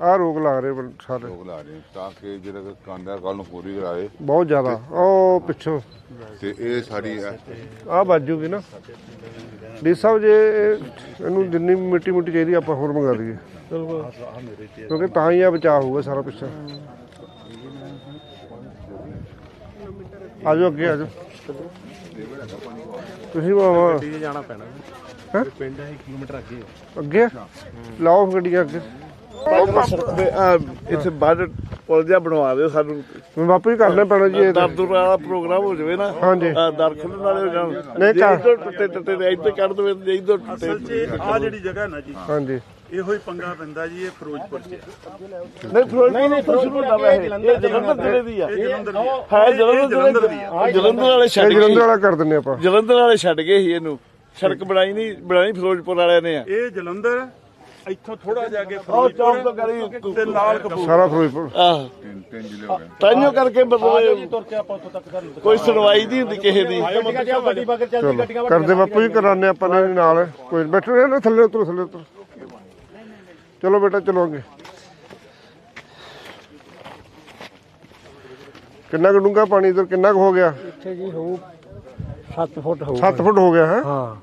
ਆ ਰੋਗ ਲਾ ਰਹੇ ਸਾਰੇ। ਲੋਕ ਲਾ ਰਹੇ ਤਾਂ ਕਿ ਜਿਹੜਾ ਕਿ ਕਾਂਦਾ ਕੱਲ ਨੂੰ ਪੂਰੀ ਕਰਾਏ। ਬਹੁਤ ਜ਼ਿਆਦਾ। ਉਹ ਪਿੱਛੋਂ। ਤੇ ਇਹ ਸਾਡੀ ਆ ਬਾਜੂਗੀ ਨਾ। ਡੀ ਸਾਹਿਬ ਜੇ ਇਹ- ਇਹਨੂੰ ਜਿੰਨੀ ਮਿੱਟੀ ਮੁੱਟੀ ਚਾਹੀਦੀ ਆਪਾਂ ਹੋਰ ਮੰਗਾ ਦਈਏ ਕਿਉਂਕਿ ਤਾਂ ਹੀ ਆ ਬਚਾਅ ਹੋਊਗਾ ਸਾਰਾ ਪਿੱਛੇ ਆਜੋ ਅੱਗੇ ਆਜੋ। ਤੁਸੀਂ ਵਾ- ਗੱਡੀ ਜਾਣਾ ਪੈਣਾ। ਹੈਂ? ਪਿੰਡ ਹੈ 1 ਕਿਲੋਮੀਟਰ ਅੱਗੇ। ਅੱਗੇ? ਲਾਓ ਗੱਡੀਆਂ ਅੱਗੇ। ਇੱਥੇ ਬਾਅਦ ਪੁਲ ਜਿਹਾ ਬਣਵਾ ਦਿਓ ਸਾਨੂੰ। ਮੈਂ ਬਾਪੂ ਜੀ ਕਰਨਾ ਪੈਣਾ ਜੀ ਇਹ ਤਾਂ। ਦਰਦੁਰ ਵਾਲਾ ਪ੍ਰੋਗਰਾਮ ਹੋ ਜਾਵੇ ਨਾ ਹਾਂਜੀ। ਆਹ ਦਰ ਖੁੱਲਣ ਵਾਲੇ ਹੋ ਜਾਣ। ਨਹੀਂ ਜੇ ਘਰ- ਇੱਧਰ ਟੁੱਟੇ ਟੁੱਟੇ ਨੇ ਇੱਧਰ ਕੱਢ ਦਵੇ ਤੇ ਇੱਧਰ ਟੁੱਟੇ। ਅਸਲ 'ਚ ਆ ਜਿਹੜੀ ਜਗ੍ਹਾ ਨਾ ਜੀ ਹਾਂਜੀ। ਇਹੋ ਹੀ ਪੰਗਾ ਪੈਂਦਾ ਜੀ ਇਹ ਫਿਰੋਜ਼ਪੁਰ 'ਚ। ਨਹੀਂ ਫਿਰੋਜ਼ਪੁਰ ਨਹੀਂ ਸ਼ੁਰੂ ਹੁੰਦਾ ਵੈਸੇ ਇਹ ਜਲੰਧਰ ਜ਼ਿਲ੍ਹੇ ਦੀ ਆ। ਇਹ ਜਲੰਧਰ ਦੀ ਆ। ਹੈ ਇਹ ਜਲੰਧਰ ਜਲੰਧਰ ਦੀ ਦੀ ਆ। ਜਲੰਧਰ ਵਾਲੇ ਇਹ ਛੱਡ ਜਲੰਧਰ ਗਏ ਵਾਲਾ ਕਰ ਦਿੰਨੇ ਆਪਾਂ। ਜਲੰਧਰ ਵਾਲੇ ਛੱਡ ਗਏ ਸੀ ਇਹਨੂੰ। ਸੜਕ ਬਣਾਈ ਨਹੀਂ ਬਣਾਈ ਫਿਰੋਜ਼ਪੁਰ ਵਾਲਿਆਂ ਨੇ ਆ। ਇਹ ਜਲੰਧਰ ਇੱਥੋਂ ਥੋੜਾ ਜਿਹਾ ਅੱਗੇ ਉਹ ਚੌਂਕ ਕਰੀ ਤੇ ਨਾਲ ਕਪੂਰ ਸਾਰਾ ਫਿਰੋਜ਼ਪੁਰ। ਆਹ ਤਿੰਨ ਤਿੰਨ ਜ਼ਿਲ੍ਹੇ ਹੋ ਗਏ ਤਾਈਓ ਕਰਕੇ ਮਤਲਬ ਕੋਈ ਸੁਣਵਾਈ ਨਹੀਂ ਹੁੰਦੀ ਕਿਸੇ ਦੀ। ਚਲੋ ਕਰਦੇ ਬਾਪੂ ਜੀ ਕਰਾਣੇ ਆਪਾਂ ਨੇ ਨਾਲ। ਕੋਈ ਨੀ, ਬੈਠੋ ਨਾ ਥੱਲੇ ਉਤਰੋ ਥੱਲੇ ਉਤਰੋ। ਚਲੋ ਬੇਟਾ ਚਲੋ ਅੱਗੇ। ਕਿੰਨਾ ਕੁ ਡੂੰਘਾ ਪਾਣੀ ਇਧਰ ਕਿੰਨਾ ਕੁ ਹੋ ਗਿਆ? ਇੱਥੇ ਜੀ ਹੋਊ 7 ਫੁੱਟ ਹੋਊ। 7 ਫੁੱਟ ਹੋ ਗਿਆ ਹੈ ਹਾਂ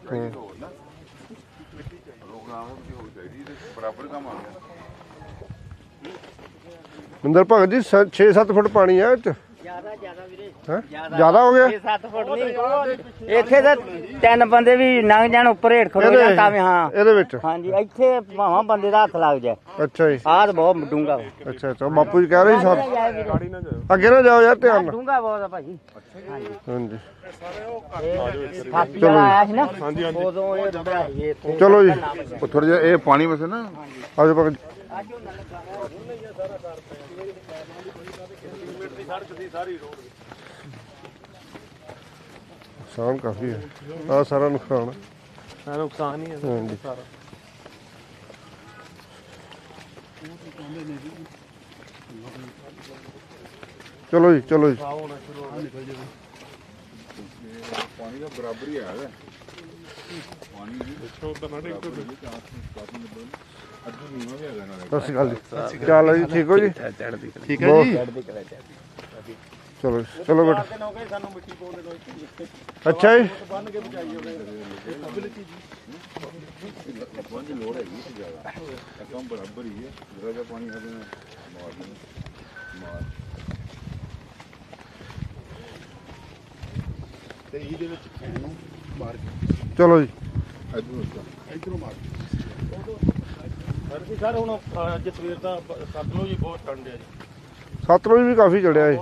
ਬਰਾਬਰ ਕੰਮ ਆ ਗਿਆ ਮਿੰਦਰ ਭਗਤ ਜੀ 6-7 ਫੁੱਟ ਪਾਣੀ ਆ ਇਹ ਚ। ਹੈਂ? ਜ਼ਿਆਦਾ। ਹੋ ਗਿਆ? 7 ਫੁੱਟ ਨਹੀਂ। ਇੱਥੇ ਤਾਂ ਤਿੰਨ ਬੰਦੇ ਵੀ ਲੰਘ ਜਾਣ ਉੱਪਰ ਹੇਠ ਖੜੋ ਜਾਣ ਤਾਂ ਵੀ ਹਾਂ। ਇਹਦੇ ਵਿੱਚ? ਹਾਂਜੀ ਇੱਥੇ ਭਾਵਾਂ ਬੰਦੇ ਦਾ ਹੱਥ ਲੱਗ ਜਾਏ। ਅੱਛਾ ਜੀ। ਆਹ ਤਾਂ ਬਹੁਤ ਡੂੰਗਾ ਅੱਛਾ ਅੱਛਾ। ਬਾਪੂ ਜੀ ਕਹਿ ਰਹੇ ਸੀ ਸਰ। ਅੱਗੇ ਨਾ ਜਾਓ ਯਾਰ ਧਿਆਨ ਨਾਲ। ਡੂੰਗਾ ਬਹੁਤ ਆ ਭਾਜੀ। ਹਾਂਜੀ। ਥਾਪੀ ਵਾਲਾ ਆਇਆ ਸੀ ਨਾ। ਉਦੋਂ ਇਹ ਰੁੜਿਆ ਸੀ ਇੱਥੇ। ਚਲੋ ਜੀ। ਉਹ ਥੋੜਾ ਜਿਹਾ ਇਹ ਪਾਣੀ ਵਸੇ ਨਾ। ਆਜੋ ਜੀ ਨੁਕਸਾਨ ਕਾਫੀ ਹੈ। ਆ ਸਾਰਾ ਨੁਕਸਾਨ ਹੈ। ਨੁਕਸਾਨ ਹੀ ਹੈ ਹਾਂਜੀ। ਚਲੋ ਜੀ ਚਲੋ ਜੀ। ਪਾਣੀ ਦਾ ਬਰਾਬਰ ਹੀ ਆਇਆ ਪਾਣੀ ਦੀ ਅੱਧੂ ਨੀਵਾਂ ਵੀ ਹੈਗਾ ਨਾਲੇ ਸਤਿ ਸ਼੍ਰੀ ਅਕਾਲ ਜੀ। ਚੱਲ ਜੀ? ਠੀਕ ਹੋ ਜੀ? ਠੀਕ ਹੈ ਜੀ ਚਲੋ ਜੀ, ਚਲੋ ਬੇਟਾ। ਅੱਛਾ ਜੀ। ਪਾਣੀ ਦੀ ਲੋੜ ਹੈਗੀ ਸੀ ਜ਼ਿਆਦਾ। ਇਹ ਕੰਮ ਬਰਾਬਰ ਹੀ ਹੈ। ਜਿਹੜਾ ਜਿਹਾ ਪਾਣੀ ਸਾਡੇ ਨਾਲ ਮਾਰ ਦੇਣਾ ਮਾਰ। ਚਲੋ ਜੀ। ਅੱਧੂ ਸਰ ਹੁਣ ਅੱਜ ਸਵੇਰ ਦਾ ਸਤਲੁਜ ਜੀ ਬਹੁਤ ਠੰਡ ਹੈ ਜੀ। ਸਤਲੁਜ ਵੀ ਕਾਫੀ ਚੜਿਆ ਗਿਆ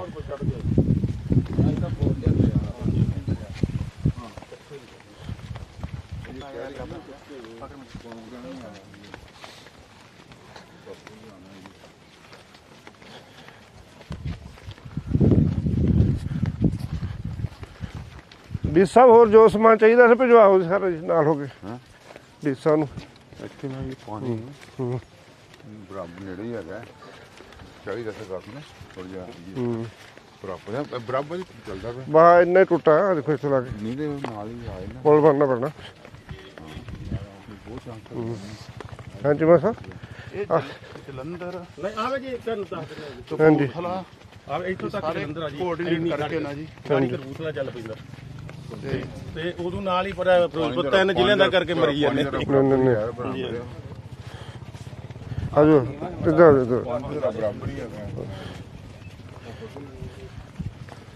ਡੀ ਸਾਹਿਬ ਹੋਰ ਜੋ ਸਮਾਨ ਚਾਹੀਦਾ ਸੀ ਭਿਜਵਾਓ ਸਾਰਾ ਜੀ ਨਾਲ ਹੋ ਕੇ ਹਾਂ। ਡੀ ਸਾਹਿਬ ਨੂੰ ਇੱਥੇ ਮੈਂ ਵੀ ਪਾਣੀ ਹੂੰ। ਬਰਾਬਰ ਨੇੜੇ ਹੀ ਹੈਗਾ ਚਾਹੀਦਾ ਸੀ ਕਾਫੀ ਨਾ ਥੋੜਾ ਜਿਹਾ ਹੂੰ। ਬਰਾਬਰ ਹੈ ਬਰਾਬਰ ਹੀ ਚੱਲਦਾ ਪਿਆ। ਬਾ ਇੰਨਾ ਹੀ ਟੁੱਟਾ ਆ ਦੇਖੋ ਇੱਥੇ ਲਾ ਕੇ। ਨਹੀਂ ਤੇ ਨਾਲ ਹੀ ਆਏ ਨਾ ਪੁਲ ਬਣਨਾ ਪੈਣਾ ਬਹੁਤ ਚਾਂਸ ਹਾਂਜੀ ਮਸਾ। ਜਲੰਧਰ। ਨਹੀਂ ਆਵੇ ਜੀ ਤੁਹਾਨੂੰ ਦੱਸ ਦਿੰਦੇ ਹਾਂਜੀ। ਆਵੇ ਇੱਥੋਂ ਤੱਕ ਜਲੰਧਰ ਆ ਜੀ। ਕੋਆਰਡੀਨੇਟ ਕਰਕੇ ਨਾ ਜੀ। ਪਾਣੀ ਕਰਬੂਤਲਾ ਚੱਲ ਪੈਂਦਾ। ਤੇ ਤੇ ਉਦੋਂ ਨਾਲ ਹੀ ਪਰ ਫਿਰੋਜ਼ਪੁਰ ਤਿੰਨ ਜ਼ਿਲ੍ਹਿਆਂ ਦਾ ਕਰਕੇ ਮਰੀ ਜਾਂਦੇ। ਨਹੀਂ ਨਹੀਂ ਨਹੀਂ। ਆਜੋ ਇੱਧਰ ਇੱਧਰ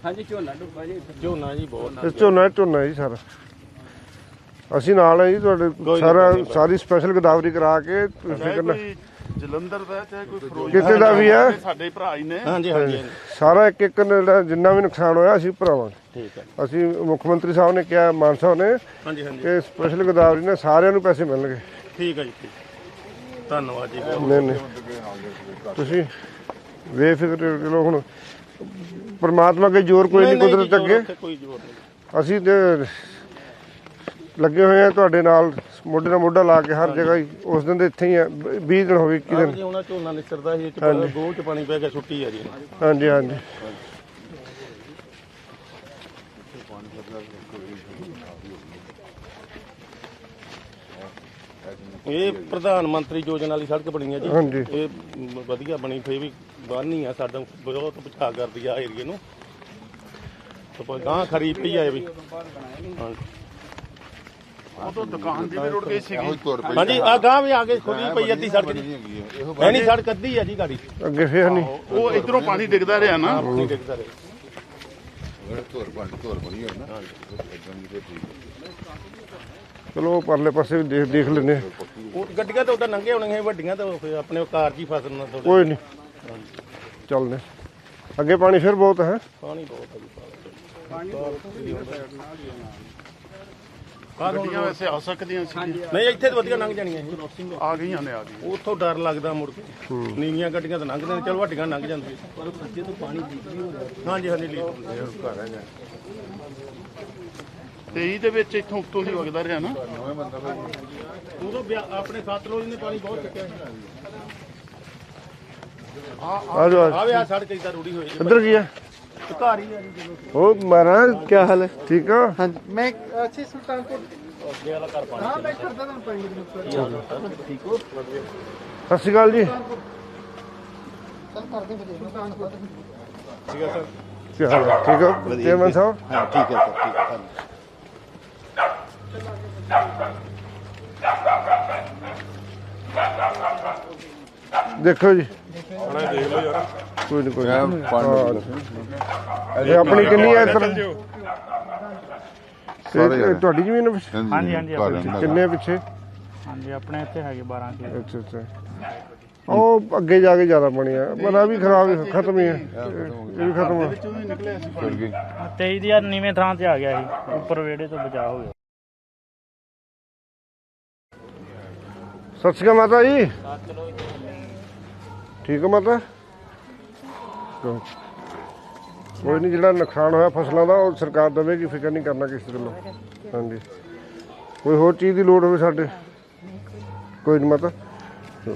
ਹਾਂਜੀ ਝੋਨਾ ਡੁੱਬਾ ਜੀ। ਝੋਨਾ ਜੀ ਬਹੁਤ ਇਹ ਝੋਨਾ ਹੈ, ਝੋਨਾ ਜੀ ਸਾਰਾ। ਅਸੀਂ ਨਾਲ ਹੈ ਜੀ ਤੁਹਾਡੇ ਸਾਰਾ ਸਾਰੀ ਸਪੈਸ਼ਲ ਗਦਾਵਰੀ ਕਰਾ ਕੇ ਤੁਸੀਂ ਕਰਨਾ ਜਲੰਧਰ ਦਾ ਚਾਹੇ ਕੋਈ ਫਿਰੋਜ਼ਪੁਰ ਕਿਤੇ ਦਾ ਵੀ ਹੈ। ਸਾਡੇ ਭਰਾ ਹੀ ਨੇ। ਹਾਂਜੀ ਹਾਂਜੀ ਸਾਰਾ ਇੱਕ ਇੱਕ ਜਿਹੜਾ ਜਿੰਨਾ ਵੀ ਨੁਕਸਾਨ ਹੋਇਆ ਅਸੀਂ ਭਰਾਵਾਂਗੇ। ਠੀਕ ਹੈ। ਅਸੀਂ ਮੁੱਖ ਮੰਤਰੀ ਸਾਹਿਬ ਨੇ ਕਿਹਾ ਮਾਨ ਸਾਹਿਬ ਨੇ ਹਾਂਜੀ ਹਾਂਜੀ। ਕਿ ਸਪੈਸ਼ਲ ਗਦਾਵਰੀ ਨਾਲ ਸਾਰਿਆਂ ਨੂੰ ਪੈਸੇ ਮਿਲਣਗੇ। ਠੀਕ ਹੈ ਜੀ ਠੀਕ। ਧੰਨਵਾਦ ਜੀ। ਨਹੀਂ ਨਹੀਂ। ਤੁਸੀਂ ਬੇਫਿਕਰ ਚਲੋ ਹੁਣ। ਪਰਮਾਤਮਾ ਕੇ ਜ਼ੋਰ ਕੋਈ ਨਹੀਂ ਕੁਦਰਤ ਅੱਗੇ। ਉੱਥੇ ਕੋਈ ਜ਼ੋਰ ਨਹੀਂ। ਅਸੀਂ ਤੇ ਲੱਗੇ ਹੋਏ ਆ ਤੁਹਾਡੇ ਨਾਲ ਮੋਢੇ ਨਾਲ ਮੋਢਾ ਲਾ ਕੇ ਹਰ ਜਗ੍ਹਾ ਹੀ। ਉਸ ਦਿਨ ਦੇ ਇੱਥੇ ਹੀ ਆ 20 ਦਿਨ ਹੋ ਗਏ 21 ਦਿਨ। ਜੀ ਝੋਨਾ ਨਿਸਰਦਾ ਸੀ ਚ ਗੋਹ ਚ ਪਾਣੀ ਪੈ ਗਿਆ ਛੁੱਟੀ ਆ ਜੀ। ਹਾਂਜੀ। ਹਾਂਜੀ ਪਾਣੀ ਦਾ ਕੋਈ ਇਹ ਪ੍ਰਧਾਨ ਮੰਤਰੀ ਯੋਜਨਾ ਵਾਲੀ ਸੜਕ ਬਣੀ ਹੈ ਜੀ। ਹਾਂਜੀ। ਇਹ ਮ- ਵਧੀਆ ਬਣੀ ਫੇ ਵੀ ਬਾਨੀ ਆ ਸਾਡਾ ਬਹੁਤ ਪਛਾਣ ਕਰਦੀ ਆ ਏਰੀਏ ਨੂੰ। ਤਾਂ ਗਾਂ ਖਰੀ ਪਈ ਆ ਇਹ ਵੀ। ਹਾਂ। ਇਹੋ ਹੀ ਤੁਰ ਪਈ ਹਾਂਜੀ ਆ। ਗਾਂ ਵੀ ਆ ਕੇ ਖੁੱਲੀ ਪਈ ਅੱਧੀ ਸੜਕ ਦੀ। ਹੈਗੀ ਹੈ ਇਹੋ ਐਨੀ ਸੜਕ ਅੱਧੀ ਆ ਜੀ ਗਾੜੀ। ਅੱਗੇ ਫੇਰ ਨਹੀਂ ਉਹ ਇਧਰੋਂ ਪਾਣੀ ਡਿੱਗਦਾ ਰਿਹਾ ਨਾ। ਆਪਣੀ ਦੇਖਦਾ ਰਹੇ। ਤੁਰ ਬਣ ਤੁਰ ਬਣੀ ਹੈ ਨਾ। ਇਦਾਂ ਦੀ ਤੇ ਠੀਕ ਹੈ ਚਲੋ ਉਹ ਪਰਲੇ ਪਾਸੇ ਵੀ ਦੇਖ ਦੇਖ ਲੈਨੇ ਆ। ਉਹ ਗੱਡੀਆਂ ਤਾਂ ਉਦਾਂ ਲੰਘੇ ਹੋਣਗੀਆਂ ਵੱਡੀਆਂ ਤਾਂ ਫਿਰ ਆਪਣੇ ਕਾਰ 'ਚ ਹੀ ਫਸਣਾ ਥੋੜੇ ਕੋਈ ਨਹੀਂ। ਚੱਲਦੇ ਅੱਗੇ ਪਾਣੀ ਫਿਰ ਬਹੁਤ ਹੈ। ਪਾਣੀ ਬਹੁਤ ਜੀ। ਗੱਡੀਆਂ ਵੈਸੇ ਆ ਸਕਦੀਆਂ ਸੀ। ਨਹੀਂ ਇੱਥੇ ਤਾਂ ਵਧੀਆ ਲੰਘ ਜਾਣੀਆਂ ਇਹ ਆ। ਗਈਆਂ ਨੇ ਆ ਗਈਆਂ। ਉੱਥੋਂ ਡਰ ਲੱਗਦਾ ਮੁੜ ਕੇ। ਨੀਵੀਆਂ ਗੱਡੀਆਂ ਤਾਂ ਲੰਘਦੇ ਨੇ ਚਲ ਵੱਡੀਆਂ ਲੰਘ ਜਾਂਦੀਆਂ। ਪਰ ਖੱਜੇ ਤੋਂ ਪਾਣੀ ਲੀਕ ਵੀ ਹੋ ਰਿਹਾ ਹਾਂਜੀ ਹਾਂਜੀ ਲੀਕ ਹੁੰਦਾ ਹੈ। 23 ਦੇ ਵਿੱਚ ਇੱਥੋਂ ਉੱਤੋਂ ਦੀ ਵਗਦਾ ਰਿਹਾ ਨਾ? ਉਦੋਂ ਆਪਣੇ ਸਤਲੁਜ ਨੇ ਪਾਣੀ ਬਹੁਤ ਚੱਕਿਆ ਸੀ। ਆ ਜਾਓ ਆਵੇ ਆ ਸੜਕ ਇਦਾਂ ਰੂੜੀ ਹੋਈ। ਇੱਧਰ ਕੀ ਹੈ? ਘਰ ਹੀ ਆ ਜੀ ਜਦੋਂ ਉਹ ਮਹਾਰਾਜ ਕੀ ਹਾਲ ਹੈ ਠੀਕ ਆ ਮੈਂ ਅੱਛੀ ਸੁਲਤਾਨਪੁਰ ਅੱਗੇ ਵਾਲਾ ਘਰ ਪਾਣੀ ਹਾਂ ਮੈਂ ਕਰਦਾ ਤੁਹਾਨੂੰ ਪਾਣੀ ਦੀ ਠੀਕ ਹੋ ਸਤਿ ਸ਼੍ਰੀ ਅਕਾਲ ਜੀ ਚੱਲ ਕਰਦੇ ਫਿਰ ਸੁਲਤਾਨਪੁਰ ਠੀਕ ਹੈ ਸਰ ਕੀ ਹਾਲ ਹੈ ਠੀਕ ਹੋ ਚੇਅਰਮੈਨ ਸਾਹਿਬ ਹਾਂ ਠੀਕ ਹੈ ਸਰ ਠੀਕ ਹੈ ਧੰਨਵਾਦ। ਦੇਖੋ ਜੀ ਕੋਈ ਨਹੀਂ ਕੋਈ ਨੀ। ਪਾਣੀ ਇਹ ਆਪਣੀ ਕਿੰਨੀ ਹੈ ਇੱਧਰ ਸਾਰੇ? ਇਹ ਤੁਹਾਡੀ ਜ਼ਮੀਨ ਵਿੱਚ ਹਾਂਜੀ ਹਾਂਜੀ ਕਿੰਨੇ ਪਿੱਛੇ? ਹਾਂਜੀ ਆਪਣੇ ਇੱਥੇ ਹੈਗੇ 12 ਕਿਲੋ ਅੱਛਾ ਅੱਛਾ। ਉਹ ਅੱਗੇ ਜਾ ਕੇ ਜ਼ਿਆਦਾ ਪਾਣੀ ਆ। ਪਰ ਆ ਵੀ ਖਰਾਬ ਹੀ- ਖਤਮ ਹੀ ਹੈ ਇਹ ਵੀ ਖਤਮ ਹੈ ਵਿੱਚੋਂ ਹੀ ਨਿਕਲਿਆ ਸੀ 23 ਦੀ ਯਾਰ ਨੀਵੇਂ ਥਾਂ ਤੇ ਆ ਗਿਆ ਸੀ। ਉੱਪਰ ਵਿਹੜੇ ਤੋਂ ਬਚਾਅ ਹੋ ਗਿਆ। ਸਤਿ ਸ਼੍ਰੀ ਅਕਾਲ ਮਾਤਾ ਜੀ। ਠੀਕ ਹੋ ਮਾਤਾ? ਚਲੋ। ਕੋਈ ਨਹੀਂ ਜਿਹੜਾ ਨੁਕਸਾਨ ਹੋਇਆ ਫਸਲਾਂ ਦਾ ਉਹ ਸਰਕਾਰ ਦੇਵੇਗੀ ਫਿਕਰ ਨਹੀਂ ਕਰਨਾ ਕਿਸੇ ਗੱਲੋਂ ਹਾਂਜੀ। ਕੋਈ ਹੋਰ ਚੀਜ਼ ਦੀ ਲੋੜ ਹੋਵੇ ਸਾਡੇ? ਕੋਈ ਨਹੀਂ ਮਾਤਾ। ਚਲੋ।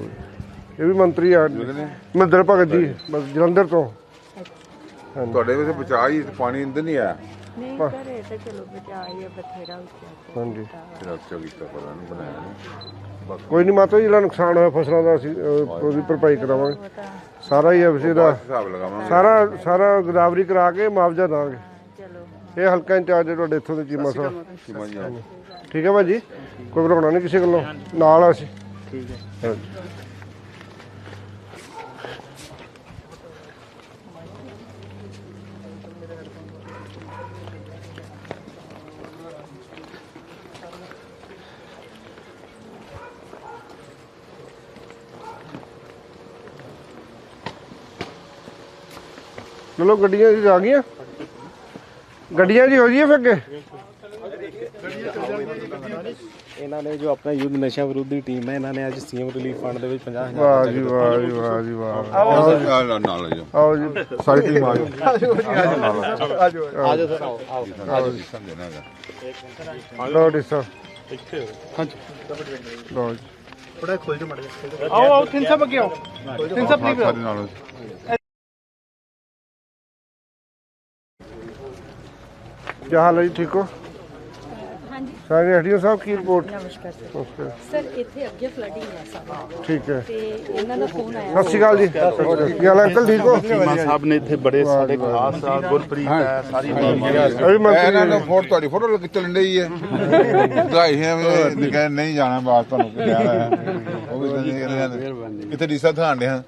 ਇਹ ਵੀ ਮੰਤਰੀ ਆ। ਮਹਿੰਦਰ ਭਗਤ ਜੀ ਬਸ ਜਲੰਧਰ ਤੋਂ। ਤੁਹਾਡੇ ਵਿੱਚ ਬਚਾ ਹੀ ਪਾਣੀ ਇੰਦਰ ਨਹੀਂ ਆਇਆ? ਨਹੀਂ ਘਰੇ ਤਾਂ ਚਲੋ ਬਚਾ ਹੀ ਬਥੇਰਾ ਉੱਚਾ ਹਾਂਜੀ। ਫਿਰ ਅੱਛਾ ਕੀਤਾ ਪਤਾ ਨਹੀਂ ਬਣਾਇਆ ਕੋਈ ਨਹੀਂ ਮਾਤਾ ਜੀ ਜਿਹੜਾ ਨੁਕਸਾਨ ਹੋਇਆ ਫਸਲਾਂ ਦਾ ਅਸੀਂ ਅਹ, ਉਹਦੀ ਭਰਪਾਈ ਕਰਾਵਾਂਗੇ। ਸਾਰਾ ਹੀ ਹੈ ਵਸੇ ਦਾ ਹਿਸਾਬ ਲਗਾਵਾਂਗੇ। ਸਾਰਾ ਸਾਰਾ ਗਦਾਵਰੀ ਕਰਾ ਕੇ ਮੁਆਵਜ਼ਾ ਦਾਂਗੇ। ਚਲੋ। ਇਹ ਹਲਕਾ ਇੰਚਾਰਜ ਹੈ ਤੁਹਾਡੇ ਇੱਥੋਂ ਦੇ ਚੀਮਾ ਸਾਹਿਬ। ਸੀਮਾ ਜੀ ਹਾਂਜੀ। ਠੀਕ ਹੈ ਭਾਜੀ? ਕੋਈ ਬਣਾਉਣਾ ਨਹੀਂ ਕਿਸੇ ਗੱਲੋਂ? ਨਾਲ ਆ ਅਸੀਂ। ਠੀਕ ਹੈ। ਚਲੋ ਗੱਡੀਆਂ ਜੀ ਆ ਗਈਆਂ। ਗੱਡੀਆਂ ਜੀ ਹੋ ਜੀਏ ਫਿਰ ਅੱਗੇ? ਇਹਨਾਂ ਨੇ ਜੋ ਆਪਣਾ ਯੁੱਧ ਨਸ਼ਾ ਵਿਰੋਧੀ ਟੀਮ ਹੈ ਇਹਨਾਂ ਨੇ ਅੱਜ ਸੀਐਮ ਰਿਲੀਫ ਫੰਡ ਦੇ ਵਿੱਚ 50000 ਵਾਹ ਜੀ ਵਾਹ ਜੀ ਵਾਹ ਜੀ ਵਾਹ। ਆਓ ਨਾਲ ਨਾਲ ਨਾਲ ਆ ਜਾਓ ਆਓ ਜੀ। ਸਾਰੀ ਟੀਮ ਆ ਜਾਓ। ਆਜੋ ਸਰ ਆਓ ਆਓ ਜੀ ਸਮਝਣਾ ਹੈਗਾ ਲਓ ਡੀ ਸਰ ਇੱਥੇ ਲਓ ਜੀ ਆਓ ਆਓ ਤਿੰਨ ਸਭ ਅੱਗੇ ਆਓ। ਤਿੰਨ ਸਭ ਨਹੀਂ ਸਾਰੇ ਨਾਲ ਕੀ ਹਾਲ ਹੈ ਜੀ ਠੀਕ ਹੋ? ਹਾਂਜੀ। ਸਾਰੇ ਹਡੀਓ ਸਾਹਿਬ ਕੀ ਰਿਪੋਰਟ ਨਮਸਕਾਰ ਸਰ ਇੱਥੇ ਅੱਗੇ ਫਲੱਡਿੰਗ ਹੈ ਸਾਰਾ ਠੀਕ ਹੈ। ਤੇ ਇਹਨਾਂ ਦਾ ਫੋਨ ਆਇਆ। ਸਤਿ ਸ਼੍ਰੀ ਅਕਾਲ ਜੀ। ਕੀ ਹਾਲ ਹੈ ਅੰਕਲ ਠੀਕ ਹੋ? ਚੀਮਾ ਸਾਹਿਬ ਨੇ ਇੱਥੇ ਬੜੇ ਸਾਡੇ ਖਾਸ ਆ ਗੁਰਪ੍ਰੀਤ ਹੈ ਸਾਰੀ ਟੀਮ ਹੈ ਅਭੀ ਮੰਤਰੀ ਇਹਨਾਂ ਨੂੰ ਫੋਟੋ ਤੁਹਾਡੀ ਫੋਟੋ ਲੱਗ ਚੱਲਣ ਡਈ ਹੈ। ਵਧਾਈ ਹੈ ਵੀ ਨਿਕਲ ਨਹੀਂ ਜਾਣਾ ਬਾਤ ਤੁਹਾਨੂੰ ਕਿ ਜਾਣਾ ਹੈ। ਉਹ ਵੀ ਕਹਿੰਦੇ ਡੀਸਾ ਥਾਣ ਦੇ ਹਾਂ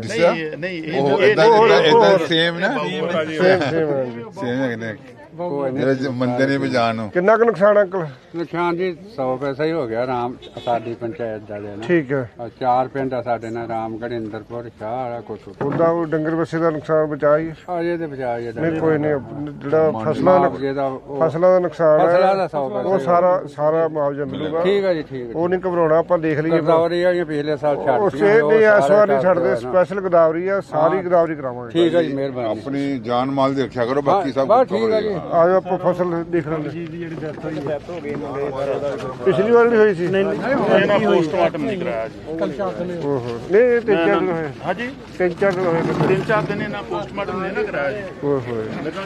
ਡੀਸਾ? ਨਹੀਂ ਨਹੀਂ ਇਹ ਇਦਾਂ ਸੇਮ ਨਾ? ਸੇਮ ਸੇਮ ਹੈ। ਜੀ। ਸੇਮ ਹੈ ਨੇ ਜਿਹੜੇ ਮੰਦੇ ਨੇ ਕਿੰਨਾ ਕੁ ਨੁਕਸਾਨ ਹੈ ਅੰਕਲ? ਨੁਕਸਾਨ ਜੀ 100 ਪੈਸਾ ਹੀ ਹੋ ਗਿਆ ਰਾਮ ਸਾਡੀ ਪੰਚਾਇਤ ਦਾ ਦੇ ਨਾ। ਠੀਕ ਹੈ। ਆਹ ਚਾਰ ਪਿੰਡ ਆ ਸਾਡੇ ਨਾਲ ਰਾਮਗੜ੍ਹ ਇੰਦਰਪੁਰ ਸ਼ਾਹ ਵਾਲਾ ਕੁਛ ਉਹਦਾ ਉਹ ਡੰਗਰ ਬੱਸੇ ਦਾ ਨੁਕਸਾਨ ਬਚਾਈ ਅਜੇ ਤੇ ਬਚਾ ਜੇ ਨਹੀਂ ਕੋਈ ਨਹੀਂ ਜਿਹੜਾ ਫਸਲਾਂ ਦਾ ਫਸਲਾਂ ਦਾ ਨੁਕਸਾਨ ਫਸਲਾਂ ਹੈ ਦਾ 100 ਪੈਸਾ ਉਹ ਸਾਰਾ ਸਾਰਾ ਮੁਆਵਜ਼ਾ ਮਿਲੂਗਾ। ਠੀਕ ਹੈ ਜੀ ਠੀਕ ਹੈ। ਉਹ ਨਹੀਂ ਘਬਰਾਉਣਾ ਆਪਾਂ ਦੇਖ ਲਈਏ। ਗਰਦੌਰੀ ਵਾਲੀਆਂ ਪਿਛਲੇ ਸਾਲ ਛੱਡ ਉਹ ਸੇ ਨਹੀਂ ਇਸ ਵਾਰ ਨਹੀਂ ਛੱਡਦੇ ਸਪੈਸ਼ਲ ਗਦਾਵਰੀ ਆ ਸਾਰੀ ਗਦਾਵਰੀ ਕਰਾਵਾਂਗੇ। ਠੀਕ ਹੈ ਜੀ ਮਿਹਰਬਾਨੀ। ਆਪਣੀ ਜਾਨ ਮਾਲ ਦੀ ਰੱਖਿਆ ਕਰੋ ਬਾਕੀ ਸਭ ਬਸ ਠੀਕ ਹੈ ਜੀ। ਆਜੋ ਆਪਾਂ ਫਸਲ ਦੇਖ ਲੈਂਦੇ। ਜੀ ਦੀ ਜਿਹੜੀ ਹੋਈ ਡੈਥ ਹੋ ਗਈ ਪਿਛਲੀ ਨਹੀਂ ਹੋਈ ਸੀ। ਨਹੀਂ ਨਹੀਂ ਕਰਾਇਆ ਜੀ ਕੱਲ ਚਾਰ ਦਿਨ ਓਹੋ ਨਹੀਂ ਇਹ ਤਿੰਨ ਚਾਰ ਦਿਨ ਹੋਏ। ਹਾਂਜੀ। ਤਿੰਨ ਚਾਰ ਦਿਨ ਹੋਏ। ਤਿੰਨ ਚਾਰ ਦਿਨ ਇਹਨਾਂ ਪੋਸਟਮਾਰਟਮ ਨਹੀਂ ਨਾ ਕਰਾਇਆ ਜੀ। ਓਹੋ। ਲੱਗਾ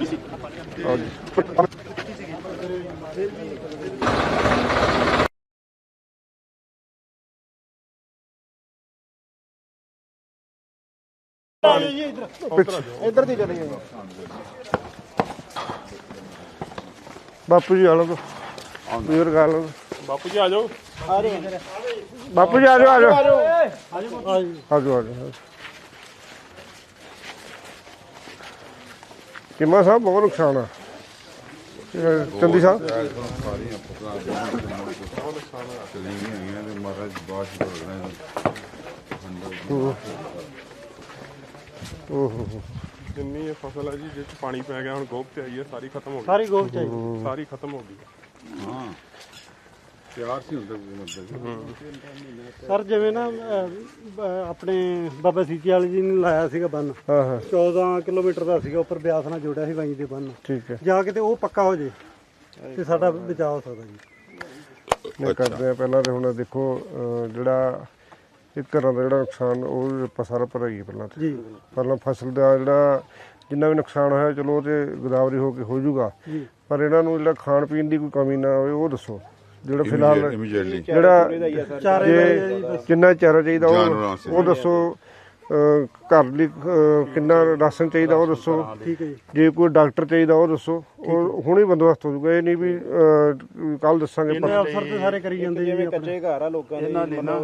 ਇੱਧਰ ਦੀ ਚਲੇ ਜਾਓ। ਬਾਪੂ ਜੀ ਆਲੋ ਬਜ਼ੁਰਗ ਆਲੋ ਬਾਪੂ ਜੀ ਆ ਜਾਓ। ਬਾਪੂ ਜੀ ਆ ਜਾਓ ਆ ਜਾਓ। ਆ ਜਾਓ। ਆ ਜਾਓ ਕਿਮਾ ਸਾਹਿਬ ਬਹੁਤ ਨੁਕਸਾਨ ਆ। ਇਹ ਚੰਦੀ ਸਾਹਿਬ। ਸਾਰੀਆਂ ਫਸਲਾਂ ਚਲੀ ਗਈਆਂ ਤੇ ਮਹਾਰਾਜ ਬਾਸ਼ ਹੋ। ਓਹ ਹੋ ਹੋ। ਜਿੰਨੀ ਇਹ ਫਸਲ ਹੈ ਜੀ ਜਿਸ ਚ ਪਾਣੀ ਪੈ ਗਿਆ ਹੁਣ ਗੋਭ ਤੇ ਆਈ ਹੈ ਸਾਰੀ ਖਤਮ ਹੋ ਗਈ। ਸਾਰੀ ਗੋਲ ਚਾਹੀਦੀ ਸਾਰੀ ਖਤਮ ਹੋ ਗਈ। ਹਾਂ। ਤਿਆਰ ਸੀ ਹੁੰਦਾ ਮਤਲਬ ਸਰ ਜਿਵੇਂ ਨਾ ਅਹ, ਆਪਣੇ ਬਾਬਾ ਸੀਤੀ ਵਾਲੀ ਜੀ ਨੇ ਲਾਇਆ ਸੀਗਾ ਬੰਨ। ਹਾਂ ਹਾਂ। 14 ਕਿਲੋਮੀਟਰ ਦਾ ਸੀਗਾ ਉੱਪਰ ਬਿਆਸ ਨਾਲ ਜੋੜਿਆ ਸੀ ਵਾਈ ਦੇ ਬੰਨ। ਠੀਕ ਹੈ। ਜਾ ਕੇ ਤੇ ਉਹ ਪੱਕਾ ਹੋ ਜੇ ਤੇ ਸਾਡਾ ਬਚਾਅ ਹੋ ਸਕਦਾ ਜੀ। ਮੈਂ ਕਰਦੇ ਆ ਪਹਿਲਾਂ ਤੇ ਹੁਣ ਦੇਖੋ ਅਹ, ਜਿਹੜਾ ਇਹ ਘਰਾਂ ਦਾ ਜਿਹੜਾ ਨੁਕਸਾਨ ਉਹ ਆਪਾਂ ਸਾਰਾ ਭਰਾਈਏ ਪਹਿਲਾਂ ਤੇ। ਜੀ। ਪਹਿਲਾਂ ਫਸਲ ਦਾ ਜਿਹੜਾ ਜਿੰਨਾ ਵੀ ਨੁਕਸਾਨ ਹੋਇਆ ਚਲੋ ਉਹ ਤੇ ਗਦਾਵਰੀ ਹੋ ਕੇ ਹੋ ਜਾਊਗਾ ਜੀ। ਪਰ ਇਹਨਾਂ ਨੂੰ ਜਿਹੜਾ ਖਾਣ ਪੀਣ ਦੀ ਕੋਈ ਕਮੀ ਨਾ ਹੋਵੇ ਉਹ ਦੱਸੋ। ਜਿਹੜਾ ਫਿਲਹਾਲ ਇਮੀਡੀਏਟਲੀ ਜਿਹੜਾ ਚਾਰੇ ਜੇ ਕਿੰਨਾ ਚਾਰਾ ਚਾਹੀਦਾ ਉਹ। ਉਹ ਦੱਸੋ। ਘਰ ਲਈ ਕਿੰਨਾ ਰਾਸ਼ਨ ਚਾਹੀਦਾ ਉਹ ਦੱਸੋ। ਠੀਕ ਹੈ ਜੀ। ਜੇ ਕੋਈ ਡਾਕਟਰ ਚਾਹੀਦਾ ਉਹ ਦੱਸੋ। ਉਹ ਹੁਣੇ ਬੰਦੋਬਸਤ ਹੋ ਜਾਊਗਾ ਇਹ ਨਹੀਂ ਵੀ ਕੱਲ ਦੱਸਾਂਗੇ ਇਹਨੇ ਅਫਸਰ ਤੇ ਸਾਰੇ ਕਰੀ ਜਾਂਦੇ ਜੀ ਆਪਣੇ। ਘਰ ਆ ਲੋਕਾਂ ਦੇ ਇਹਨਾਂ ਲਈ ਨਾ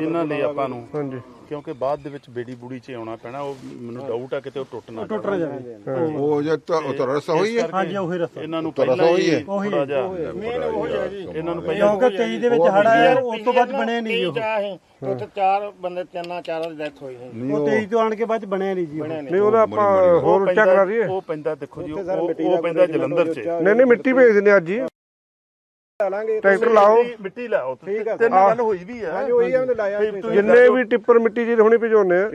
ਇਹਨਾਂ ਲਈ ਆਪਾਂ ਨੂੰ ਹਾਂਜੀ। ਕਿਉਂਕਿ ਬਾਅਦ ਦੇ ਵਿੱਚ ਬੇੜੀ ਬੂੜੀ ਚ ਆਉਣਾ ਪੈਣਾ ਉਹ ਮੈਨੂੰ ਡਾਊਟ ਆ ਕਿਤੇ ਉਹ ਟੁੱਟ ਨਾ ਟੁੱਟ ਨਾ ਜਾਵੇ। ਉਹ ਜੇ ਤਾਂ ਉਹ ਤਾਂ ਰਸਾ ਹੋਈ ਹੈ। ਹਾਂਜੀ ਉਹੀ ਰਸਤਾ। ਇਹਨਾਂ ਨੂੰ ਪਹਿਲਾਂ ਹੀ ਥੋੜਾ ਜਿਹਾ ਮੇਨ ਉਹ ਹੈ ਜੀ। ਇਹਨਾਂ ਨੂੰ ਪਹਿਲਾਂ ਕਿਉਂਕਿ 23 ਦੇ ਵਿੱਚ ਹੜਾ ਆਇਆ ਉਸ ਤੋਂ ਬਾਅਦ ਬਣਿਆ ਨਹੀਂ ਜੀ ਉਹ। ਉੱਥੇ ਚਾਰ ਬੰਦੇ ਤਿੰਨਾਂ ਚਾਰਾਂ ਦੀ ਡੈਥ ਹੋਈ ਹੈ। ਉਹ 23 ਤੋਂ ਆਣ ਕੇ ਬਾਅਦ ਬਣਿਆ ਨਹੀਂ ਜੀ। ਨਹੀਂ। ਉਹਦਾ ਆਪਾਂ ਹੋਰ ਉੱਚਾ ਕਰਾ ਦਈਏ। ਉਹ ਪੈਂਦਾ ਦੇਖੋ ਜੀ ਉਹ ਉਹ ਪੈਂਦਾ ਜਲੰਧਰ ਚ। ਨਹੀਂ ਨਹੀਂ ਮਿੱਟੀ ਭੇਜ ਦਿੰਦੇ ਅੱਜ ਹੀ। ਟਰੈਕਟਰ ਲਾਓ। ਮਿੱਟੀ ਲਾਓ ਤੁਸੀਂ। ਤੇ ਗੱਲ ਹੋਈ ਵੀ ਆ। ਉਹੀ ਉਹਨੇ ਲਾਇਆ ਜਿੰਨੇ ਵੀ ਟਿੱਪਰ ਮਿੱਟੀ ਜਿਹੜੇ ਹੁਣੇ ਭਜਾਉਨੇ ਆ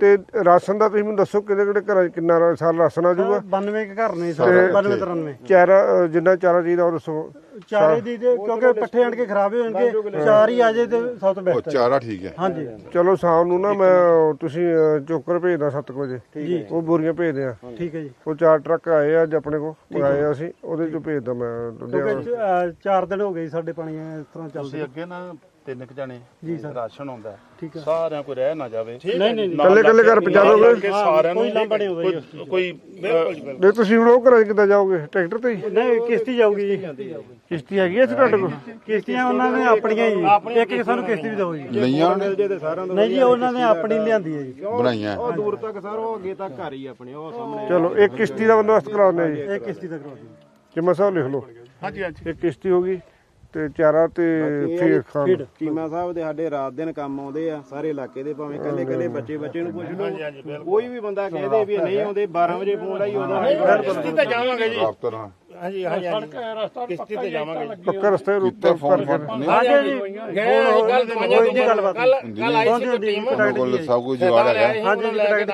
ਤੇ ਰਾਸ਼ਨ ਦਾ ਤੁਸੀਂ ਮੈਨੂੰ ਦੱਸੋ ਕਿਹੜੇ ਕਿਹੜੇ ਘਰਾਂ 'ਚ ਕਿੰਨਾ ਰਾ- ਸਾਲ ਰਾਸ਼ਨ ਆ ਜਾਊਗਾ? 92 ਕੇ ਘਰ ਨੇ ਸਾਰੇ 92 93 ਚਾਰਾ ਅ, ਜਿੰਨਾ ਚਾਰਾ ਚਾਹੀਦਾ ਉਹ ਦੱਸੋ। ਚਾਰੇ ਦੀ ਤੇ ਕਿਉਂਕਿ ਪੱਠੇ ਆਣ ਕੇ ਖਰਾਬ ਹੋ ਜਾਣਗੇ ਚਾਰ ਹੀ ਆ ਜੇ ਤੇ ਸਭ ਤੋਂ ਉਹ ਬੈਸਟ ਹੈ ਚਾਰਾ ਠੀਕ ਹੈ। ਹਾਂਜੀ। ਚਲੋ ਸ਼ਾਮ ਨੂੰ ਨਾ ਮੈਂ ਉਹ ਤੁਸੀਂ ਚੋਕਰ ਭੇਜਦਾ 7 ਵਜੇ। ਜੀ। ਉਹ ਬੋਰੀਆਂ ਭੇਜਦੇ ਆ। ਠੀਕ ਹੈ ਜੀ। ਉਹ ਚਾਰ ਟਰੱਕ ਆਏ ਆ ਅੱਜ ਆਪਣੇ ਕੋਲ ਮੰਗਾਏ ਆ ਅਸੀਂ ਉਹਦੇ ਚੋਂ ਭੇਜਦਾ ਮੈਂ। ਲੁਧਿਆਣਾ ਕਿਉਂਕਿ ਅਹ, ਚਾਰ ਦਿਨ ਹੋ ਗਏ ਜੀ ਸਾਡੇ ਪਾਣੀ ਇਸ ਤਰ੍ਹਾਂ ਚੱਲਦੇ ਤੁਸੀਂ ਅੱਗੇ ਨਾ ਤਿੰਨ ਕੁ ਜਣੇ ਜੀ ਸਰ। ਰਾਸ਼ਨ ਆਉਂਦਾ ਠੀਕ ਹੈ। ਸਾਰਿਆਂ ਕੋਈ ਰਹਿ ਨਾ ਜਾਵੇ। ਨਹੀਂ ਨਹੀਂ ਨਹੀਂ। ਨਾਲ ਕੱਲੇ ਕੱਲੇ ਘਰ ਪਹੁੰਚਾ ਦੋਗੇ? ਕਿ ਸਾਰਿਆਂ ਨੂੰ ਕੋਈ ਲਾਂਭਾ ਨਹੀਂ ਹੋਊਗਾ ਜੀ ਉਸ ਕੋਈ- ਕੋਈ ਅਹ, ਨਹੀਂ ਤੁਸੀਂ ਹੁਣ ਉਹ ਘਰਾਂ 'ਚ ਕਿੱਦਾਂ ਜਾਓਗੇ? ਟਰੈਕਟਰ ਤੇ ਹੀ? ਨਹੀਂ ਕਿਸ਼ਤੀ ਜਾਊਗੀ ਜੀ। ਕਿਸ਼ਤੀ ਹੈਗੀ ਐ ਤੁਹਾਡੇ ਕੋਲ? ਕਿਸ਼ਤੀਆਂ ਉਹਨਾਂ ਨੇ ਆਪਣੀਆਂ ਹੀ। ਇੱਕ ਇੱਕ ਸਾਨੂੰ ਕਿਸ਼ਤੀ ਵੀ ਦਿਓ ਜੀ। ਲਈਆਂ? ਨੇ ਨਹੀਂ ਜੀ ਉਹਨਾਂ ਨੇ ਆਪਣੀ ਲਿਆਂਦੀ ਹੈ ਜੀ। ਬਣਾਈਆਂ। ਉਹ ਦੂਰ ਤੱਕ ਸਰ ਉਹ ਅੱਗੇ ਤੱਕ ਘਰ ਹੀ ਆਪਣੇ ਉਹ ਸਾਹਮਣੇ। ਚਲੋ ਇੱਕ ਕਿਸ਼ਤੀ ਦਾ ਬੰਦੋਬਸਤ ਕਰਾਉਂਦੇ ਆ ਜੀ। ਇਹ ਕਿਸ਼ਤੀ ਦਾ ਕਰਵਾ ਦਿਓ ਕਿਮਾ ਸਾਹਿਬ ਲਿਖ ਲਓ? ਹਾਂਜੀ ਹਾਂਜੀ। ਇੱਕ ਕਿਸ਼ਤੀ ਹੋ ਗਈ। ਤੇ ਚਾਰਾ ਤੇ ਫੀਡ ਖਾਣ। ਚੀਮਾ ਸਾਹਿਬ ਦੇ ਸਾਡੇ ਰਾਤ ਦਿਨ ਕੰਮ ਆਉਂਦੇ ਆ ਸਾਰੇ ਇਲਾਕੇ ਦੇ ਭਾਵੇਂ ਕੱਲੇ ਕੱਲੇ ਬੱਚੇ ਬੱਚੇ ਨੂੰ ਪੁੱਛ ਲਓ। ਕੋਈ ਵੀ ਬੰਦਾ ਕਹਦੇ ਵੀ ਨਹੀਂ ਆਉਂਦੇ 12 ਵਜੇ ਫੋਨ ਲਾਈ ਉਦੋਂ ਤੇ ਜਾਵਾਂਗੇ ਜੀ। ਹਾਂਜੀ ਹਾਂਜੀ ਕਿਸ਼ਤੀ ਤੇ ਜਾਵਾਂਗੇ। ਪੱਕਾ ਰਸਤੇ ਰੂਟ ਤੇ ਫੋਨ ਫੋਨ ਹਾਂਜੀ ਜੀ ਗਏ ਕੱਲ ਦੇ ਕੱਲ ਕੱਲ ਆਈ ਸੀ ਟੀਮ ਉਹਨਾਂ ਕੋਲ ਸਭ ਕੁਝ ਜੁਗਾੜ ਹੈਗਾ ਉਹਨਾਂ ਦਾ ਦੇ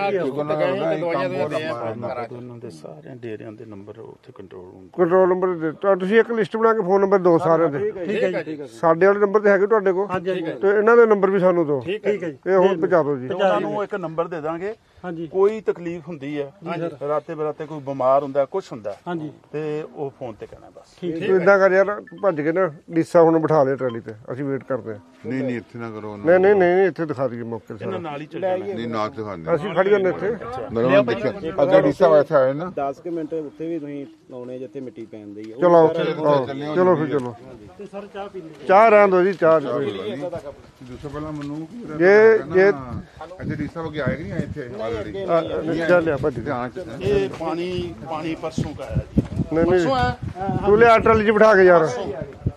ਦੇ ਸਾਰਿਆਂ ਡੇਰਿਆਂ ਦੇ ਨੰਬਰ ਉੱਥੇ ਕੰਟਰੋਲ ਹੁੰਦੇ ਕੰਟਰੋਲ ਨੰਬਰ ਦੇ ਤਾਂ ਤੁਸੀਂ ਇੱਕ ਲਿਸਟ ਬਣਾ ਕੇ ਫੋਨ ਨੰਬਰ ਦਿਓ ਸਾਰਿਆਂ ਦੇ। ਠੀਕ ਹੈ ਜੀ ਸਾਡੇ ਵਾਲੇ ਨੰਬਰ ਤੇ ਹੈਗੇ ਤੁਹਾਡੇ ਕੋਲ? ਤੇ ਇਹਨਾਂ ਦੇ ਨੰਬਰ ਵੀ ਸਾਨੂੰ ਦਿਓ ਠੀਕ ਹੈ ਜੀ। ਇਹ ਹੁਣ ਪਹੁੰਚਾ ਦਿਓ ਜੀ। ਉਹਨਾਂ ਨੂੰ ਇੱਕ ਨੰਬਰ ਦੇ ਦਾਂਗੇ। ਹਾਂਜੀ। ਕੋਈ ਤਕਲੀਫ ਹੁੰਦੀ ਹੈ ਰਾਤੇ ਬਰਾਤੇ ਕੋਈ ਬਿਮਾਰ ਹੁੰਦਾ ਕੁਝ ਹੁੰਦਾ ਹਾਂਜੀ। ਤੇ ਉਹ ਫੋਨ ਤੇ ਕਹਿਣਾ ਬਸ। ਤੂੰ ਇਦਾਂ ਕਰ ਯਾਰ ਭੱਜ ਕੇ ਨਾ ਲੀਸਾ ਹੁਣ ਬਿਠਾ ਲਿਆ ਟਰਾਲੀ ਤੇ ਅਸੀਂ ਵੇਟ ਕਰਦੇ ਹਾਂ। ਨਹੀਂ ਨਹੀਂ ਇੱਥੇ ਨਾ ਕਰੋ ਨਹੀਂ ਨਹੀਂ ਨਹੀਂ ਨਹੀਂ, ਇੱਥੇ ਦਿਖਾ ਦਈਏ ਮੌਕੇ ਤੇ ਸਾਰਾ। ਨਾਲ ਹੀ ਚੱਲ ਜਾਣਾ ਨਹੀਂ ਨਾ ਦਿਖਾਉਂਦੇ ਅਸੀਂ ਖੜ ਜਾਂਦੇ ਇੱਥੇ। ਮੇਰੇ ਨਾਲ ਦੇਖਿਆ ਅੱਗੇ ਡੀਸਾ ਵੈਸਾ ਹੈ ਨਾ? 10 ਕਿ ਮਿੰਟ ਉੱਥੇ ਵੀ ਤੁਸੀਂ ਲਾਉਣੇ ਜਿੱਥੇ ਮਿੱਟੀ ਪੈਂਦੀ ਹੈ ਚਲੋ ਚਲੋ ਫਿਰ ਚਲੋ। ਤੇ ਸਰ ਚਾਹ ਪੀ ਲਈ ਚਾਹ ਰਹਿਣ ਦਿਓ ਜੀ ਚਾਹ ਕੋਈ। ਦੂਸਰਾ ਪਹਿਲਾਂ ਮੈਨੂੰ ਜੇ- ਜੇ- ਅੱਗੇ ਡੀਸਾ ਵਗੇ ਆਏ ਨਹੀਂ ਇੱਥੇ? ਆਲਰੇਡੀ ਆ, ਨਹੀਂ, ਚੱਲ ਲਿਆ ਭੱਜ ਕੇ ਧਿਆਨ ਚ ਇਹ ਪਾਣੀ ਪਾਣੀ ਪਰਸੋਂ ਕਾ ਆਇਆ ਜੀ। ਨਹੀਂ ਨਹੀਂ। ਤੂੰ ਲਿਆ ਟਰਾਲੀ 'ਚ ਬਿਠਾ ਕੇ ਯਾਰ।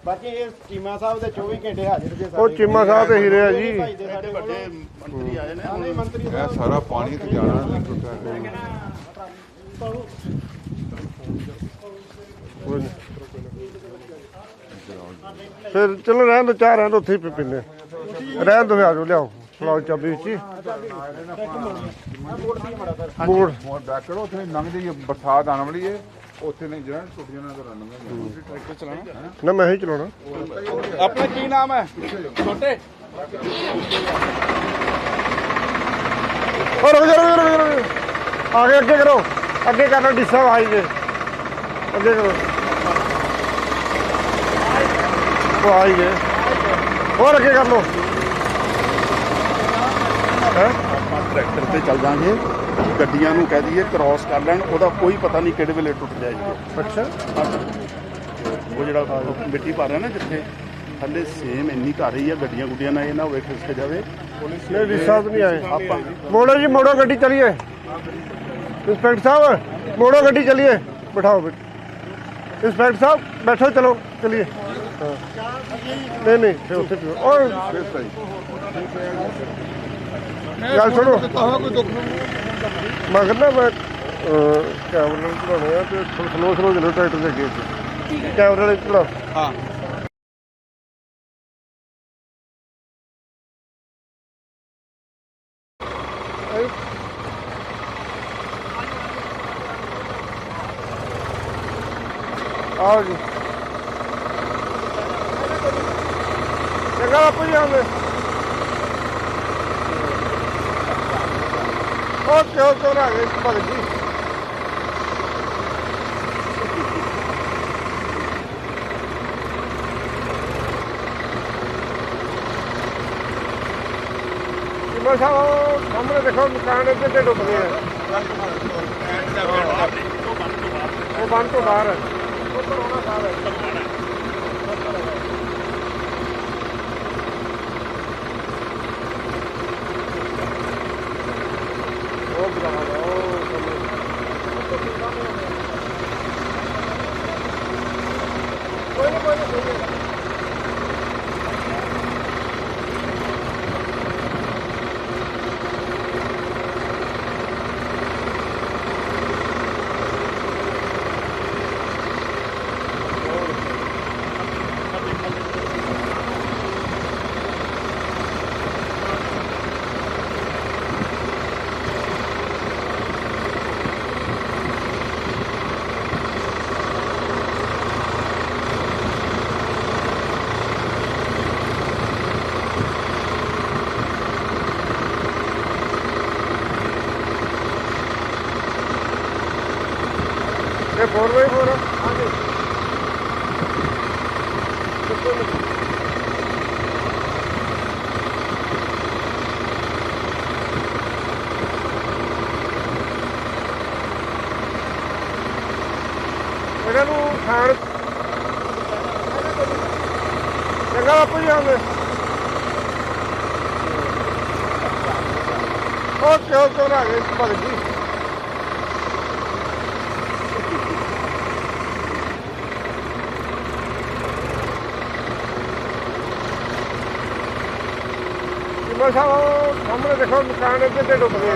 ਬਾਕੀ ਇਹ ਚੀਮਾ ਸਾਹਿਬ ਦੇ 24 ਘੰਟੇ ਹਾਜ਼ਰ ਜੇ ਉਹ ਚੀਮਾ ਸਾਹਿਬ ਤੇ ਹੀਰੇ ਆ ਜੀ। ਐਡੇ ਵੱਡੇ ਮੰਤਰੀ ਆਏ ਨੇ। ਹੁਣ ਮੰਤਰੀ ਇਹ ਸਾਰਾ ਪਾਣੀ ਤੇ ਜਾਣਾ ਨਹੀਂ ਟੁੱਟਾ ਕੋਈ ਨੀ। ਫਿਰ ਚਲੋ ਰਹਿਣ ਦੋ ਚਾਹ ਰਹਿਣ ਦੋ ਉੱਥੇ ਹੀ ਪੀ- ਪੀਨੇ ਰਹਿਣ ਦੋ ਆ ਜਾਓ ਲਿਆਓ। ਫਲਾਓ ਚਾਬੀ ਵਿੱਚ ਹੀ। ਬੋਰਡ। ਹੋਰ ਬੈਕ ਕਰੋ ਉੱਥੇ ਲੰਘ ਜਾਈਏ ਬਰਸਾਤ ਆਉਣ ਵਾਲੀ ਏ ਉੱਥੇ ਨਹੀਂ ਜਿਹੜਾ ਟੁੱਟ ਜਾਣਾ ਤਾਂ ਟਰੈਕਟਰ ਚਲਾਣਾ ਨਾ ਮੈਂ ਹੀ ਚਲਾਉਣਾ। ਆਪਣਾ ਕੀ ਨਾਮ ਹੈ? ਛੋਟੇ। ਹੋਰ ਰੁਕ ਜਾ ਰੁਕ ਜਾ, ਰੁਕ ਜਾ, ਰੁਕ ਜਾ। ਆਗੇ ਅੱਗੇ ਕਰੋ। ਅੱਗੇ ਕਰਨਾ ਡਿਸਾ ਆਈ ਜੇ। ਅੱਗੇ ਕਰੋ। ਉਹ ਆਈ ਗਏ ਹੋਰ ਅੱਗੇ ਕਰ ਲੋ ਹੈ। ਟਰੈਕਟਰ ਤੇ ਚੱਲ ਜਾਾਂਗੇ। ਗੱਡੀਆਂ ਨੂੰ ਕਹਿ ਦਈਏ ਕ੍ਰਾਸ ਕਰ ਲੈਣ। ਉਹਦਾ ਕੋਈ ਪਤਾ ਨਹੀਂ ਕਿਹੜੇ ਵੇਲੇ ਟੁੱਟ ਜਾਏਗੀ। ਅੱਛਾ। ਉਹ ਜਿਹੜਾ ਮਿੱਟੀ ਭਰ ਰਿਹਾ ਨਾ ਜਿੱਥੇ ਥੱਲੇ ਸੇਮ ਇੰਨੀ ਘਰ ਹੀ ਆ ਗੱਡੀਆਂ ਗੁੱਡੀਆਂ ਨਾਲ ਇਹ ਨਾ ਹੋਵੇ ਖਿਸਕ ਜਾਵੇ। ਨਹੀਂ ਵੀ ਸਾਹਿਬ ਨਹੀਂ ਆਏ। ਆਪਾਂ ਮੋੜੋ ਜੀ ਮੋੜੋ ਗੱਡੀ ਚਲੀਏ। ਇੰਸਪੈਕਟਰ ਸਾਹਿਬ ਮੋੜੋ ਗੱਡੀ ਚਲੀਏ। ਬਿਠਾਓ ਇੰਸਪੈਕਟਰ ਸਾਹਿਬ ਬੈਠੋ ਚਲੋ ਚਲੀਏ। ਨਹੀਂ ਨਹੀਂ ਫਿਰ ਉੱਥੇ ਔਰ ਗੱਲ ਸੁਣੋ। ਮਗਰ ਨਾ ਮੈਂ ਕੈਮਰੇ ਨਾਲ ਚੜਾਉਣੇ ਤੇ ਸਲੋ ਸਲੋ ਚਲੋ ਟਰੈਕਟਰ ਦੇ ਅੱਗੇ। ਕੈਮਰੇ ਨਾਲ ਚੜਾਓ ਹਾਂ ਆਓ ਜੀ ਚੰਗਾ ਬਾਪੂ ਜੀ ਆਉਂਦੇ ਓਕੇ ਓਕੇ ਨਾ ਭਗਤ ਜੀ? ਜਿਵੇਂ ਸਾਹਿਬ, ਸਾਹਮਣੇ ਦੇਖੋ, ਮਕਾਨ ਇੱਥੇ ਤੇ ਡੁੱਬਦੇ ਆ। ਉਹ ਬੰਦ ਤੋਂ ਬਾਹਰ ਹੈ ਉਹ ਕਰੋਨਾ ਸਾਹਿਬ ਹੈ ਉਹ ਬਰਾਬਰ ਉਹ ਕੋਈ ਨਾ ਕੋਈ ਨਾ ਕੋਈ ਨਾ ਇਹ 4x4 ਆ ਹਾਂਜੀ ਬਿਲਕੁਲ ਨਹੀਂ। ਇਹਨਾਂ ਨੂੰ ਖਾਣ ਚੰਗਾ ਬਾਪੂ ਜੀ ਆਉਂਦੇ। ਓਕੇ ਓਕੇ ਨਾ ਗਏ ਭਗਤ ਜੀ? ਜਿਵੇਂ ਸਾਹਿਬ, ਸਾਹਮਣੇ ਦੇਖੋ, ਮਕਾਨ ਇੱਥੇ ਤੇ ਡੁੱਬਦੇ ਆ।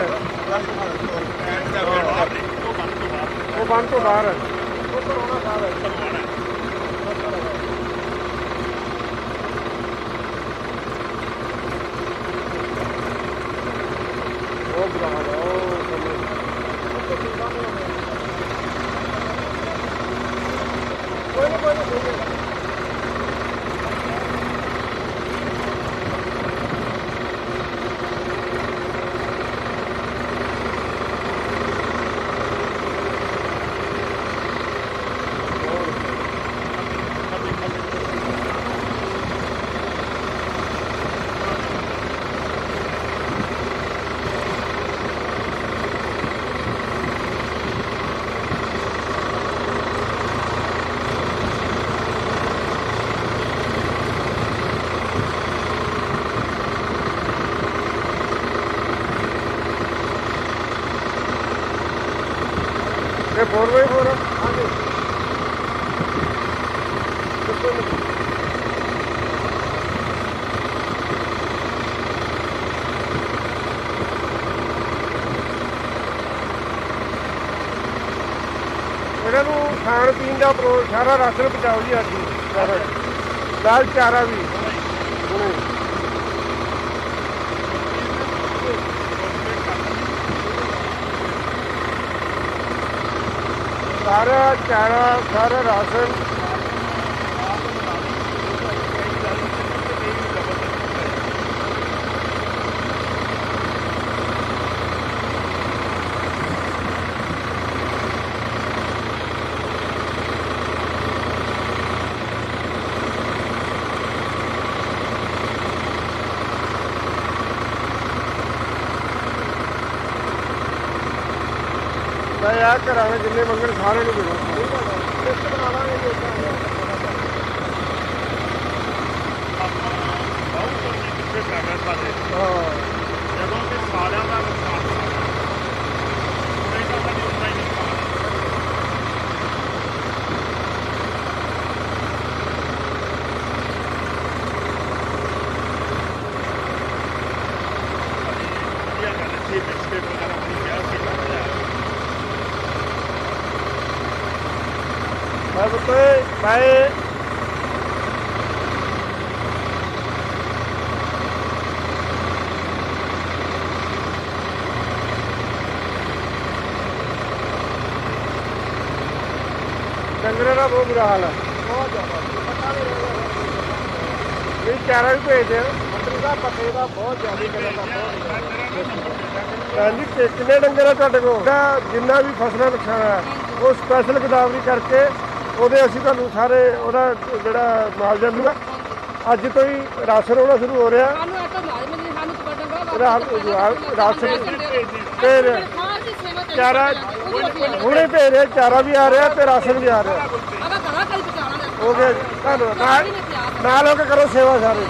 ਉਹ ਬੰਦ ਤੋਂ ਬਾਹਰ ਹੈ Thank you. ਇਹ 4x4 ਆ ਹਾਂਜੀ। ਇਹਨਾਂ ਨੂੰ ਖਾਣ ਪੀਣ ਦਾ ਪ੍ਰੋ ਸਾਰਾ ਰਾਸ਼ਨ ਪਹੁੰਚਾਓ ਜੀ ਅੱਜ। ਸਾਰਾ। ਨਾਲ ਚਾਰਾ ਵੀ। ਸਾਰਾ ਚਾਰਾ ਸਾਰਾ ਰਾਸ਼ਨ। ਤਾਂ ਯਾਰ ਜਿੰਨੇ ਮੰਗਣ ਸਾਰੇ ਨੂੰ ਮਿਲੋ ਜਦੋਂ ਕਿ ਸਾਰਿਆਂ ਦਾ ਨੁਕਸਾਨ ਉਹਨੇ ਤਾਂ ਸਾਡੀ ਉਨਾ ਹੀ ਨੁਕਸਾਨ ਵਧੀਆ ਗੱਲ ਸੀ ਬਿਸਕਟ ਵਗੈਰਾ ਬਣੀ ਗਿਆ ਸੀ ਮੈਂ ਮੈਂ ਡੰਗਰਾਂ ਦਾ ਬਹੁਤ ਬੁਰਾ ਹਾਲ ਹੈ ਬਹੁਤ ਜ਼ਿਆਦਾ ਇਹ ਚਾਰਾ ਵੀ ਭੇਜ ਦਿਓ। ਮੰਤਰੀ ਸਾਹਿਬ ਦਾ ਬਹੁਤ ਜ਼ਿਆਦਾ ਹਾਂਜੀ ਕਿ- ਕਿੰਨੇ ਡੰਗਰ ਆ ਤੁਹਾਡੇ ਕੋਲ? ਜਿੰਨਾ ਵੀ ਫਸਲਾਂ ਨੁਕਸਾਨ ਹੈ ਉਹ ਸਪੈਸ਼ਲ ਗਦਾਵਰੀ ਕਰਕੇ ਉਹਦੇ ਅਸੀਂ ਤੁਹਾਨੂੰ ਸਾਰੇ ਉਹਦਾ ਜਿਹੜਾ ਮੁਆਵਜ਼ਾ ਮਿਲੂਗਾ ਅੱਜ ਤੋਂ ਹੀ ਰਾਸ਼ਨ ਆਉਣਾ ਸ਼ੁਰੂ ਹੋ ਰਿਹਾ। ਸਾਨੂੰ ਇਹ ਤਾਂ ਲਾਜ਼ਮੀ ਨਹੀਂ ਸਾਨੂੰ ਤੁਹਾਡਾ ਰਾਸ਼ਨ ਫਿਰ ਚਾਰਾ ਹੁਣੇ ਭੇਜ ਰਹੇ ਚਾਰਾ ਵੀ ਆ ਰਿਹਾ ਤੇ ਰਾਸ਼ਨ ਵੀ ਆ ਰਿਹਾ। ਹੋ ਗਿਆ ਧੰਨਵਾਦ। ਨਾਲ ਹੋ ਕੇ ਕਰੋ ਸੇਵਾ ਸਾਰੇ।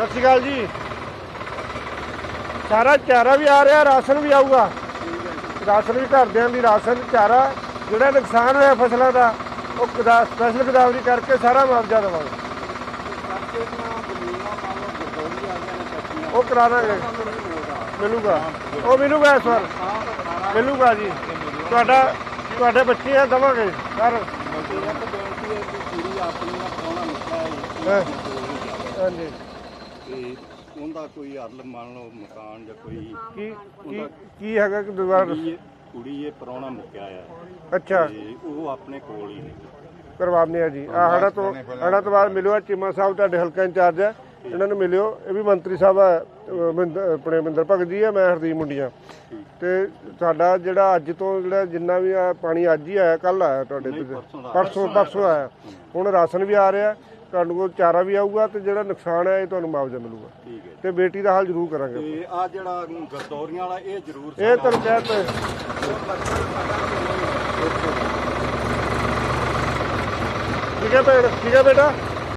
ਸਤਿ ਸ਼੍ਰੀ ਅਕਾਲ ਜੀ। ਸਾਰਾ ਚਾਰਾ ਵੀ ਆ ਰਿਹਾ ਰਾਸ਼ਨ ਵੀ ਆਊਗਾ। ਰਾਸ਼ਨ ਵੀ ਘਰਦਿਆਂ ਦੀ ਰਾਸ਼ਨ ਚਾਰਾ ਜਿਹੜਾ ਨੁਕਸਾਨ ਹੋਇਆ ਫਸਲਾਂ ਦਾ ਉਹ ਸਪੈਸ਼ਲ ਗਦਾਵਰੀ ਕਰਕੇ ਸਾਰਾ ਮੁਆਵਜ਼ਾ ਦੇਵਾਂਗੇ। ਉਹ ਕਰਾ ਦਾਂਗੇ। ਮਿਲੂਗਾ। ਉਹ ਮਿਲੂਗਾ ਇਸ ਵਾਰ। ਮਿਲੂਗਾ ਜੀ। ਤੁਹਾਡਾ ਤੁਹਾਡੇ ਬੱਚੇ ਆ ਦਵਾਂਗੇ। ਸਰ। ਹਾਂਜੀ। ਤੇ ਉਹਦਾ ਕੋਈ ਹੱਲ ਮੰਨ ਲਓ ਮਕਾਨ ਜਾਂ ਕੋਈ ਕੀ ਕੀ ਕੀ ਹੈਗਾ ਕਿ ਦੁਬਾਰਾ ਕੁੜੀ ਕੁੜੀ ਇਹ ਪ੍ਰਾਹੁਣਾ ਮੁੱਕਿਆ ਆ। ਅੱਛਾ। ਤੇ ਉਹ ਆਪਣੇ ਕੋਲ ਹੀ ਨੇ। ਕਰਵਾਉਂਦੇ ਆ ਜੀ। ਆ ਹੜਾ ਤੋਂ ਹੜਾ ਤੋਂ ਬਾਅਦ ਮਿਲਿਓ ਆਹ ਚੀਮਾ ਸਾਹਿਬ ਤੁਹਾਡੇ ਹਲਕਾ ਇੰਚਾਰਜ ਹੈ ਇਹਨਾਂ ਨੂੰ ਮਿਲਿਓ। ਇਹ ਵੀ ਮੰਤਰੀ ਸਾਹਿਬ ਆ ਅਹ ਮਹਿੰਦਰ- ਆਪਣੇ ਮਿੰਦਰ ਭਗਤ ਜੀ ਮੈਂ ਹਰਦੀਪ ਮੁੰਡੀਆਂ। ਤੇ ਸਾਡਾ ਜਿਹੜਾ ਅੱਜ ਤੋਂ ਜਿਹੜਾ ਜਿੰਨਾ ਵੀ ਆ ਪਾਣੀ ਅੱਜ ਹੀ ਆਇਆ ਕੱਲ ਆਇਆ ਤੁਹਾਡੇ ਤੇ। ਪਰਸੋਂ ਪਰਸੋਂ ਆਇਆ ਹੁਣ ਰਾਸ਼ਨ ਵੀ ਆ ਰਿਹਾ। ਤੁਹਾਨੂੰ ਕੋਲ ਚਾਰਾ ਵੀ ਆਊਗਾ ਤੇ ਜਿਹੜਾ ਨੁਕਸਾਨ ਹੈ ਇਹ ਤੁਹਾਨੂੰ ਮੁਆਵਜ਼ਾ ਮਿਲੂਗਾ। ਠੀਕ ਹੈ ਤੇ ਬੇਟੀ ਦਾ ਹਾਲ ਜ਼ਰੂਰ ਕਰਾਂਗੇ ਤੇ ਆ ਜਿਹੜਾ ਗਰਦੌਰੀਆਂ ਵਾਲਾ ਇਹ ਜ਼ਰੂਰ ਇਹ ਤੁਹਾਨੂੰ ਕਹਿ ਤਾ ਠੀਕ ਹੈ ਭੈਣ ਠੀਕ ਹੈ ਬੇਟਾ?